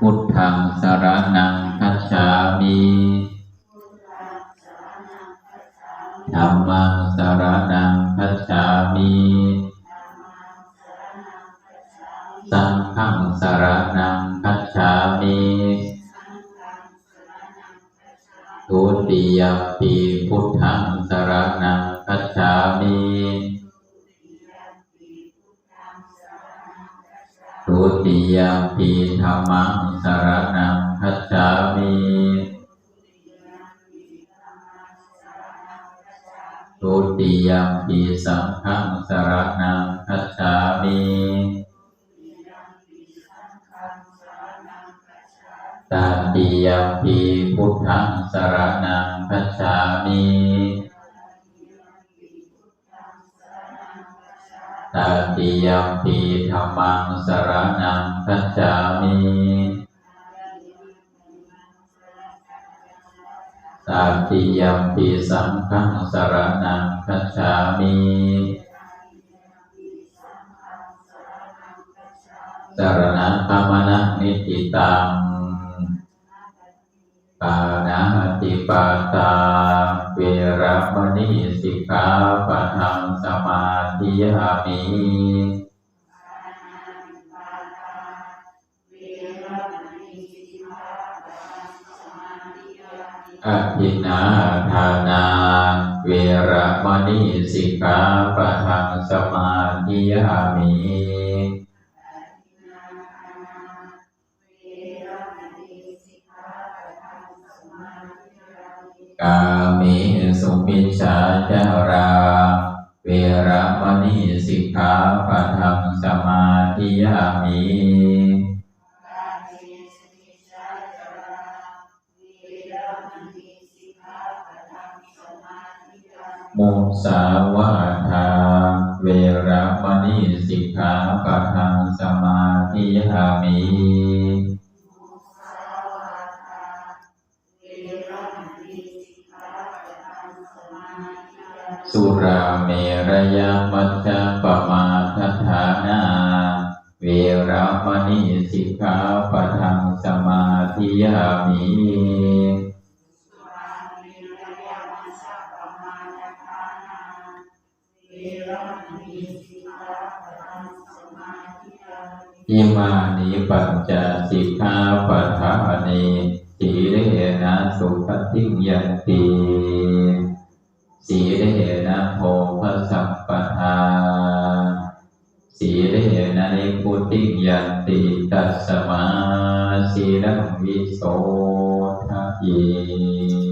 พุทธังสารณังคัจฉามิธัมมังสารณังคัจฉามิสังฆังสารณังคัจฉามิทุติยปีพุทธังสารณังคัจฉามิ ทุ ติยมปีธัมมังสรณังคัจฉามิทุติยมปีสังฆังสรณังคัจฉามิตาติยมปีพุทธังสรณังคัจฉามิ ตาติยมปีธัมมังสรณังคัจฉามิ ตาติยมปีสังฆังสรณังคัจฉามิ สรณะธรรมนะนิติตัง ปานาติปาตาเวรมณีสิกขาปะทังสมาธิยามิอภินาทานาเวรมณีสิกขาปะทังสมาธิยามิาเมสุมิชาจาราเวรมณีสิกขาปะทังสมาธิยามิมุสาวาทาเวรมณีสิกขาปะทังสมาธิยามิ สุราเมรยามัจจปมาทฐานาเวรามณีสิกขาปะทังสมาธิยามิสุรามิระยะมัสสะปะมาทัฏฐานาเวรมณีสิกขาปะทังสมาธิยามิอิมานิปัญจสิกขาปะทานิสีเลนะสุขติยันติสี นะโภคสัมปทาสีเลนะนิพุติยันติตัสสมาสีลังวิโสทะเย